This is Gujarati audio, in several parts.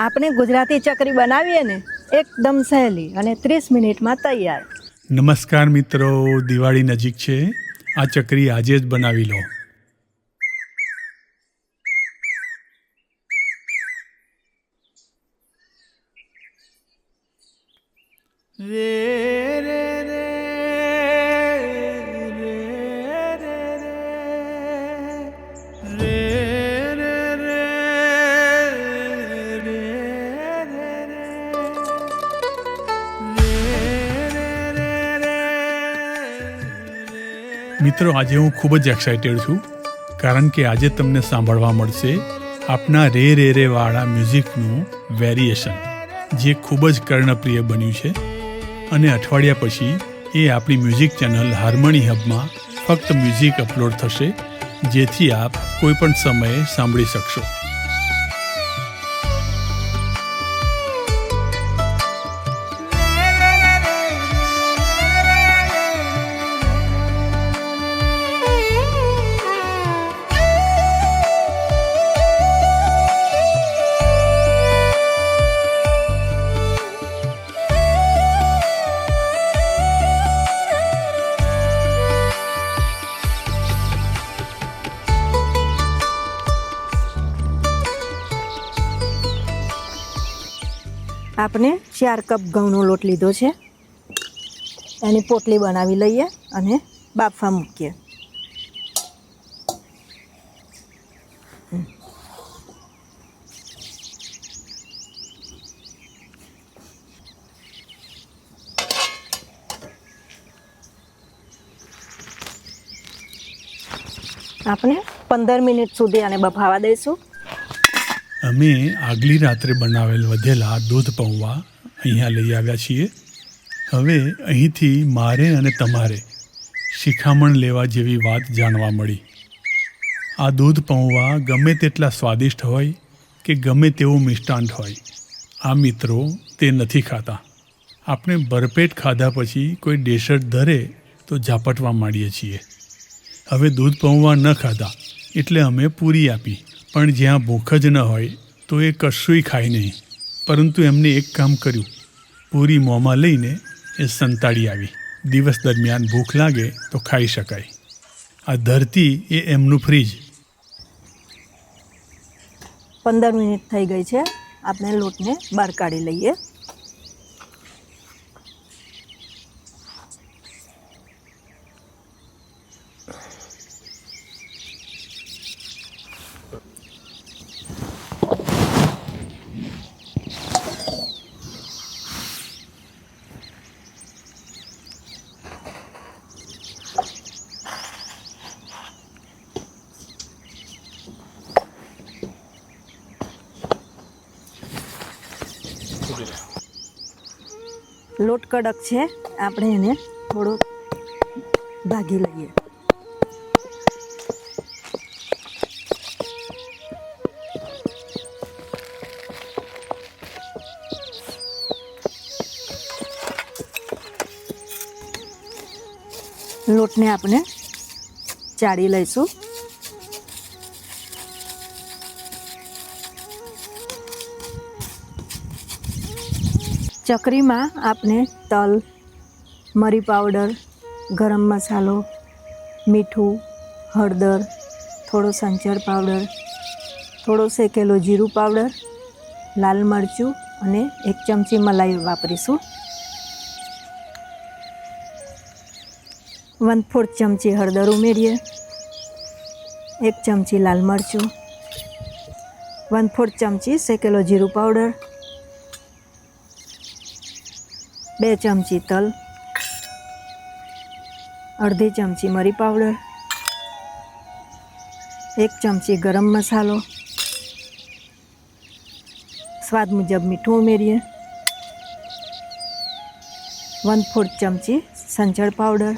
આપણે ગુજરાતી ચકરી બનાવીએ ને, એકદમ સહેલી અને ત્રીસ મિનિટમાં તૈયાર. નમસ્કાર મિત્રો, દિવાળી નજીક છે. આ ચકરી આજે જ બનાવી લો. મિત્રો, આજે હું ખૂબ જ એક્સાઇટેડ છું, કારણ કે આજે તમને સાંભળવા મળશે આપના રે રે રે વાળા મ્યુઝિકનું વેરિએશન, જે ખૂબ જ કર્ણપ્રિય બન્યું છે. અને અઠવાડિયા પછી એ આપણી મ્યુઝિક ચેનલ હાર્મની હબમાં ફક્ત મ્યુઝિક અપલોડ થશે, જેથી આપ કોઈ પણ સમયે સાંભળી શકશો. આપણે ચાર કપ ઘઉંનો લોટ લીધો છે. એની પોટલી બનાવી લઈએ અને બાફવા મૂકીએ. આપણે પંદર મિનિટ સુધી આને બફાવા દઈશું. અમે આગલી રાત્રે બનાવેલ વધેલા દૂધ પૌવા અહીંયા લઈ આવ્યા છીએ. હવે અહીંથી મારે અને તમારે શિખામણ લેવા જેવી વાત જાણવા મળી. આ દૂધ પૌવા ગમે તેટલા સ્વાદિષ્ટ હોય કે ગમે તેવું મિષ્ટાંત હોય, આ મિત્રો તે નથી ખાતા. આપણે ભરપેટ ખાધા પછી કોઈ ડેસર્ટ ધરે તો ઝાપટવા માંડીએ છીએ. હવે દૂધ પૌવા ન ખાધા એટલે અમે પૂરી આપી, પણ જ્યાં ભૂખ જ ન હોય તો એ કશુંય ખાય નહીં. પરંતુ એમને એક કામ કર્યું. પૂરી મોંમાં લઈને એ સંતાડી આવી. દિવસ દરમિયાન ભૂખ લાગે તો ખાઈ શકાય. આ ધરતી એ એમનું ફ્રીજ. પંદર મિનિટ થઈ ગઈ છે. આપણે લોટને બહાર કાઢી લઈએ. લોટ કડક છે. આપણે એને થોડો ભાગી લઈએ. લોટને આપણે ચાળી લઈશું. ચકરીમાં આપણે તલ, મરી પાવડર, ગરમ મસાલો, મીઠું, હળદર, થોડો સંચર પાવડર, થોડો શેકેલો જીરું પાવડર, લાલ મરચું અને એક ચમચી મલાઈ વાપરીશું. વન ફોર્થ ચમચી હળદર ઉમેરીએ, એક ચમચી લાલ મરચું, વન ફોર્થ ચમચી શેકેલો જીરું પાવડર બે ચમચી તલ, અડધી ચમચી મરી પાવડર, એક ચમચી ગરમ મસાલો. સ્વાદ મુજબ મીઠું ઉમેરીએ. વન ફોર્થ ચમચી સંચળ પાવડર.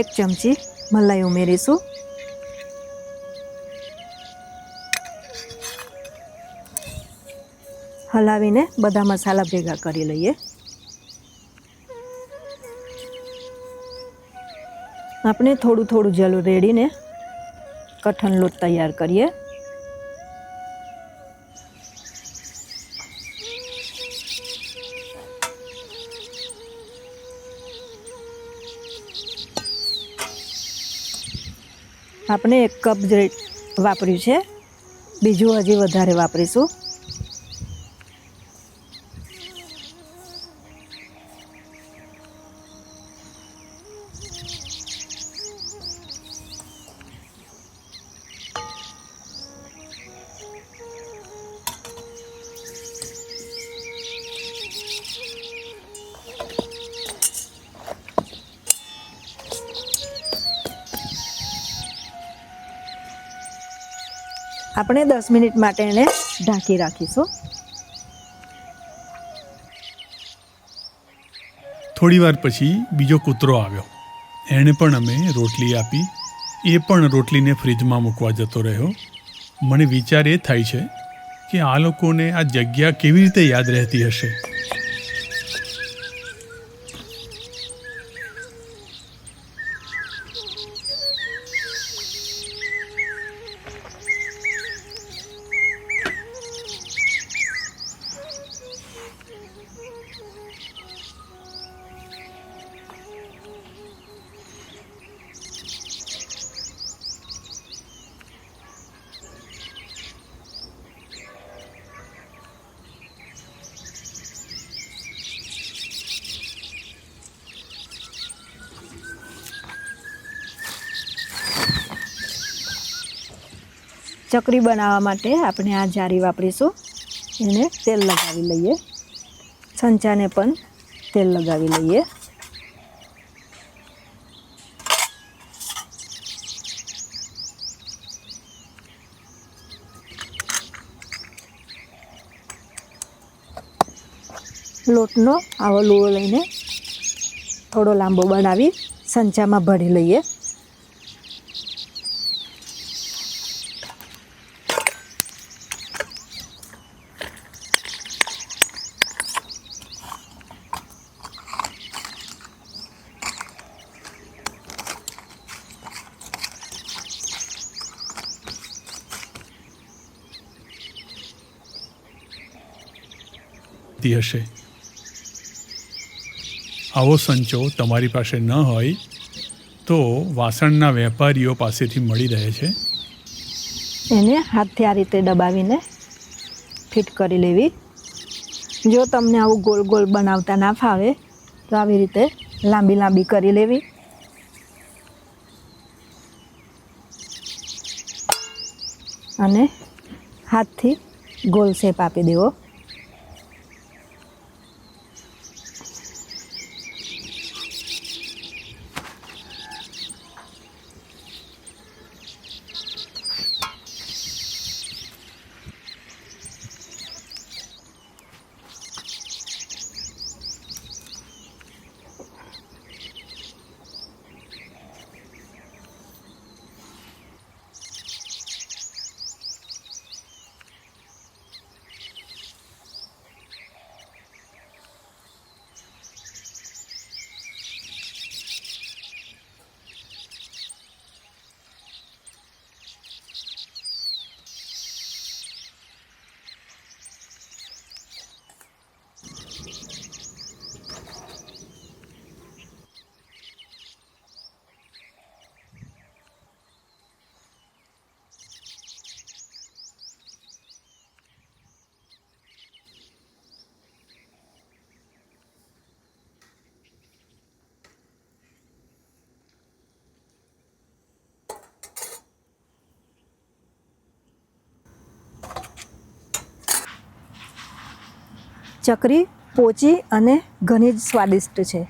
એક ચમચી મલાઈ ઉમેરીશું. હલાવીને બધા મસાલા ભેગા કરી લઈએ. આપણે થોડું થોડું જલ રેડીને કઠણ લોટ તૈયાર કરીએ. આપણે એક કપ વાપર્યું છે, બીજું હજી વધારે વાપરીશું. આપણે દસ મિનિટ માટે એને ઢાંકી રાખીશું. થોડી વાર પછી બીજો કૂતરો આવ્યો. એણે પણ અમે રોટલી આપી. એ પણ રોટલીને ફ્રીજમાં મૂકવા જતો રહ્યો. મને વિચાર એ થાય છે કે આ લોકોને આ જગ્યા કેવી રીતે યાદ રહેતી હશે? ચકરી બનાવવા માટે આપણે આ જારી વાપરીશું. એને તેલ લગાવી લઈએ. સંચાને પણ તેલ લગાવી લઈએ. લોટનો આવો લુઓ લઈને થોડો લાંબો બનાવી સંચામાં ભરી લઈએ. તી હશે. આવો સંચો તમારી પાસે ન હોય તો વાસણના વેપારીઓ પાસેથી મળી રહે છે. એને હાથથી આ રીતે દબાવીને ફિટ કરી લેવી. જો તમને આવું ગોલ ગોલ બનાવતા ના ફાવે, તો આવી રીતે લાંબી લાંબી કરી લેવી. અને હાથથી ગોલ શેપ આપી દેવો. ચકરી પોચી અને ઘણી જ સ્વાદિષ્ટ છે.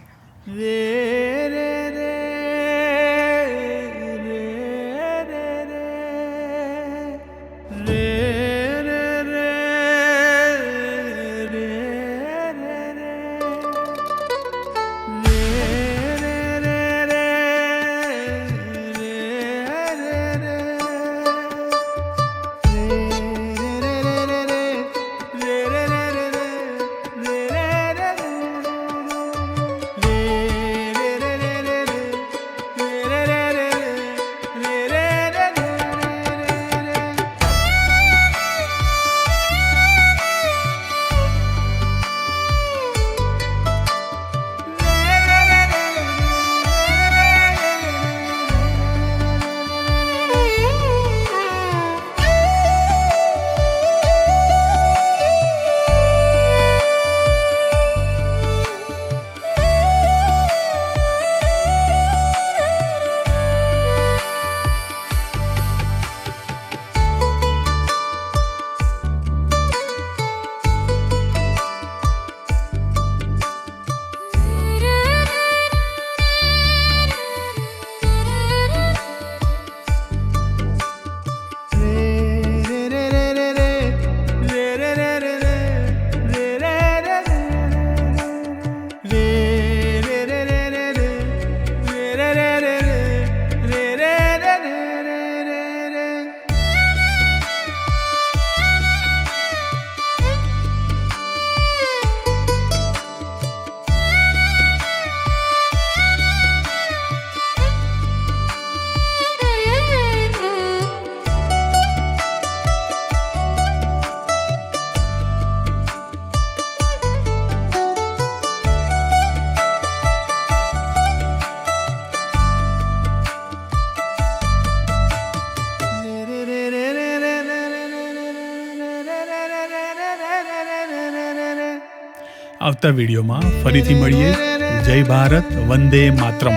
આવતા વિડીયોમાં ફરીથી મળીએ. જય ભારત વંદે માતરમ.